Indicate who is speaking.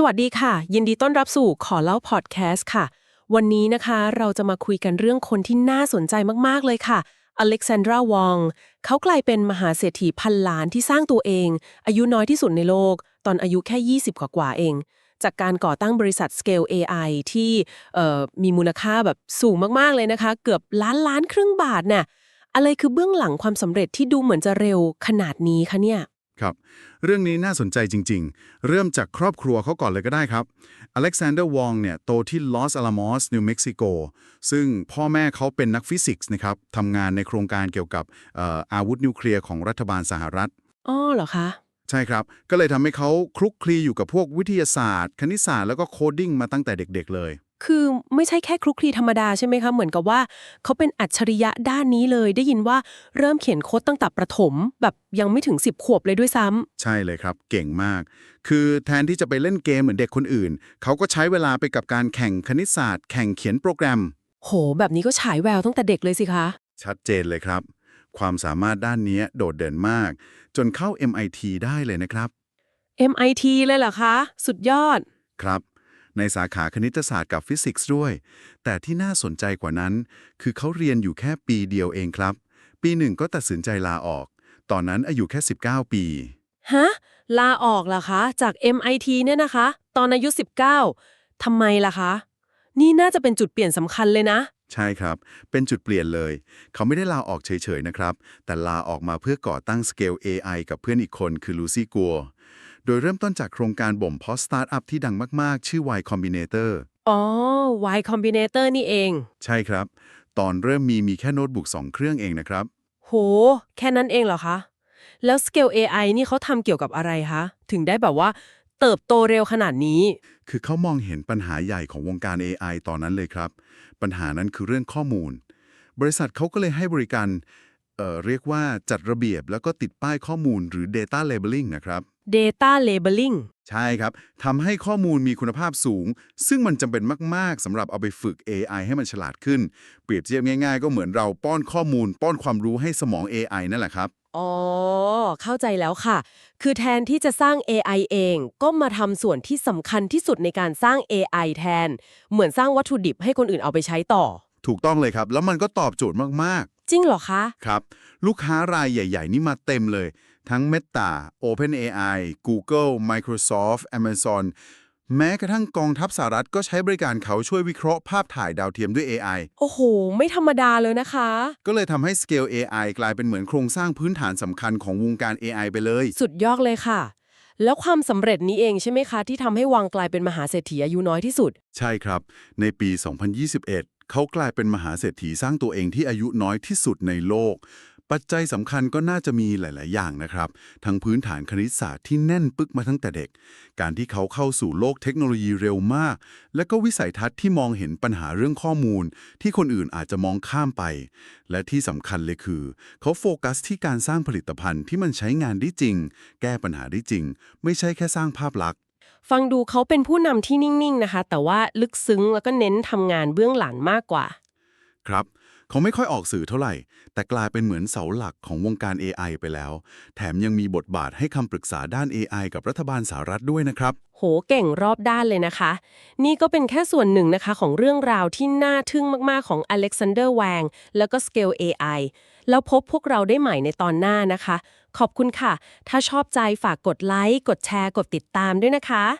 Speaker 1: สวัสดีค่ะ ยินดีต้อนรับสู่ขอเล่าพอดแคสต์ค่ะ วันนี้นะคะเราจะมาคุยกันเรื่องคนที่น่าสนใจมากๆเลยค่ะอเล็กซานดราวองเขากลายเป็นมหาเศรษฐีพันล้านที่สร้างตัวเอง อายุน้อยที่สุดในโลก ตอนอายุแค่ 20 กว่าเอง จากการก่อตั้งบริษัท Scale AI ที่มีมูลค่าแบบสูงมากๆเลยนะคะ เกือบล้านล้านครึ่งบาทน่ะอะไรคือเบื้องหลังความสำเร็จที่ดูเหมือนจะเร็วขนาดนี้คะเนี่ย
Speaker 2: ครับ เรื่องนี้น่าสนใจจริง ๆ เริ่มจากครอบครัวเขาก่อนเลยก็ได้ครับ อเล็กซานเดอร์วองเนี่ยโตที่ลอส a ลามอสนิวเม็กซิโก ซึ่งพ่อแม่เขาเป็นนักฟิสิกส์นะครับทำงานในโครงการเกี่ยวกับเอ่ออาวุธนิวเคลียร์ของรัฐบาลสหรัฐ
Speaker 1: อ๋อเหรอคะ
Speaker 2: ใช่ครับ ก็เลยทำให้เขาคลุกคลีอยู่กับพวกวิทยาศาสตร์ คณิตศาสตร์แล้วก็โคดดิ้งมาตั้งแต่เด็ก ๆ เลย
Speaker 1: คือไม่ใช่แค่คลุกคลีธรรมดาใช่ไหมคะเหมือนกับว่า เขาเป็นอัจฉริยะด้านนี้เลย ได้ยินว่าเริ่มเขียนโค้ดตั้งแต่ประถม แบบยังไม่ถึง 10 ขวบเลยด้วยซ้ำ
Speaker 2: ใช่เลยครับ เก่งมาก คือแทนที่จะไปเล่นเกมเหมือนเด็กคนอื่น เขาก็ใช้เวลาไปกับการแข่งคณิตศาสตร์ แข่งเขียนโปรแกรม
Speaker 1: โห แบบนี้ก็ฉายแววตั้งแต่เด็กเลยสิคะ
Speaker 2: ชัดเจนเลยครับ ความสามารถด้านนี้โดดเด่นมาก จนเข้า MIT ได้เลยนะครับ
Speaker 1: MIT เลยเหรอคะ สุดยอด
Speaker 2: ครับ ในสาขาคณิตศาสตร์กับฟิสิกส์ด้วย แต่ที่น่าสนใจกว่านั้น คือเขาเรียนอยู่แค่ปีเดียวเองครับ ปีหนึ่งก็ตัดสินใจลาออก ตอนนั้นอายุแค่ 19 ปี
Speaker 1: ฮะ ลาออกเหรอคะ จาก MIT เนี่ยนะคะ ตอนอายุ 19 ทำไมล่ะคะ นี่น่าจะเป็นจุดเปลี่ยนสำคัญเลยนะ
Speaker 2: ใช่ครับ เป็นจุดเปลี่ยนเลย เขาไม่ได้ลาออกเฉยๆนะครับ แต่ลาออกมาเพื่อก่อตั้ง Scale AI กับเพื่อนอีกคนคือลูซี่กัว โดยเริ่มต้นจากโครงการบ่มเพาะสตาร์ทอัพที่ดังมากๆ ชื่อ Y Combinator
Speaker 1: อ๋อ Y Combinator นี่เอง
Speaker 2: ใช่ครับ ตอนเริ่มมีมีแค่โน้ตบุ๊ก2 เครื่องเองนะครับ
Speaker 1: โห แค่นั้นเองเหรอคะ แล้ว Scale AI นี่เขาทำเกี่ยวกับอะไรคะ ถึงได้แบบว่าเติบโตเร็วขนาดนี้
Speaker 2: คือเขามองเห็นปัญหาใหญ่ของวงการ AI ตอนนั้นเลยครับ ปัญหานั้นคือเรื่องข้อมูล บริษัทเขาก็เลยให้บริการ เอ่อเรียกว่าจัดระเบียบแล้วก็ติดป้ายข้อมูลหรือ Data Labeling นะครับ
Speaker 1: Data Labeling
Speaker 2: ใช่ครับทำให้ข้อมูลมีคุณภาพสูง ซึ่งมันจำเป็นมาก ๆสำหรับเอาไปฝึก AI ให้มันฉลาดขึ้น เปรียบเทียบง่าย ๆ ก็เหมือนเราป้อนข้อมูล ป้อนความรู้ให้สมอง AI นั่นแหละครับ
Speaker 1: อ๋อ เข้าใจแล้วค่ะ คือแทนที่จะสร้าง AI เอง ก็มาทำส่วนที่สำคัญที่สุดในการสร้าง AI แทน เหมือนสร้างวัตถุดิบให้คนอื่นเอาไปใช้ต่อ
Speaker 2: ถูกต้องเลยครับ แล้วมันก็ตอบโจทย์มาก
Speaker 1: จริงเหรอคะ
Speaker 2: ๆครับ ลูกค้ารายใหญ่ ๆ นี่มาเต็มเลย ทั้ง Meta OpenAI Google Microsoft Amazon แม้กระทั่งกองทัพสหรัฐก็ใช้บริการเขาช่วยวิเคราะห์ภาพถ่ายดาวเทียมด้วย AI
Speaker 1: โอ้โห ไม่ธรรมดาเลยนะคะ
Speaker 2: ก็เลยทำให้ Scale AI กลายเป็นเหมือนโครงสร้างพื้นฐานสำคัญของวงการ AI ไปเลย
Speaker 1: สุดยอดเลยค่ะ แล้วความสำเร็จนี้เองใช่ไหมคะ ที่ทำให้วังกลายเป็นมหาเศรษฐีอายุน้อยที่สุด
Speaker 2: ใช่ครับ ในปี 2021 เขากลายเป็นมหาเศรษฐีสร้างตัวเองที่อายุน้อยที่สุดในโลก ปัจจัยสำคัญก็น่าจะมีหลาย ๆ อย่างนะครับ ทั้งพื้นฐานคณิตศาสตร์ที่แน่นปึกมาตั้งแต่เด็ก การที่เขาเข้าสู่โลกเทคโนโลยีเร็วมาก และก็วิสัยทัศน์ที่มองเห็นปัญหาเรื่องข้อมูล ที่คนอื่นอาจจะมองข้ามไป และที่สำคัญเลยคือ เขาโฟกัสที่การสร้างผลิตภัณฑ์ที่มันใช้งานได้จริง แก้ปัญหาได้จริง ไม่ใช่แค่สร้างภาพลักษณ์
Speaker 1: ฟังดูเขาเป็นผู้นำที่นิ่งๆนะคะ แต่ว่าลึกซึ้งแล้วก็เน้นทำงานเบื้องหลังมากกว่า
Speaker 2: ครับ เขาไม่ค่อยออกสื่อเท่าไหร่ แต่กลายเป็นเหมือนเสาหลักของวงการ AI ไปแล้ว แถมยังมีบทบาทให้คำปรึกษาด้าน AI กับรัฐบาลสหรัฐด้วยนะครับ
Speaker 1: โหเก่งรอบด้านเลยนะคะ นี่ก็เป็นแค่ส่วนหนึ่งนะคะของเรื่องราวที่น่าทึ่งมากๆของอเล็กซานเดอร์แวงแล้วก็ Scale AI แล้วพบพวกเราได้ใหม่ในตอนหน้านะคะ ขอบคุณค่ะ ถ้าชอบใจฝากกดไลค์ กดแชร์ กดติดตามด้วยนะคะ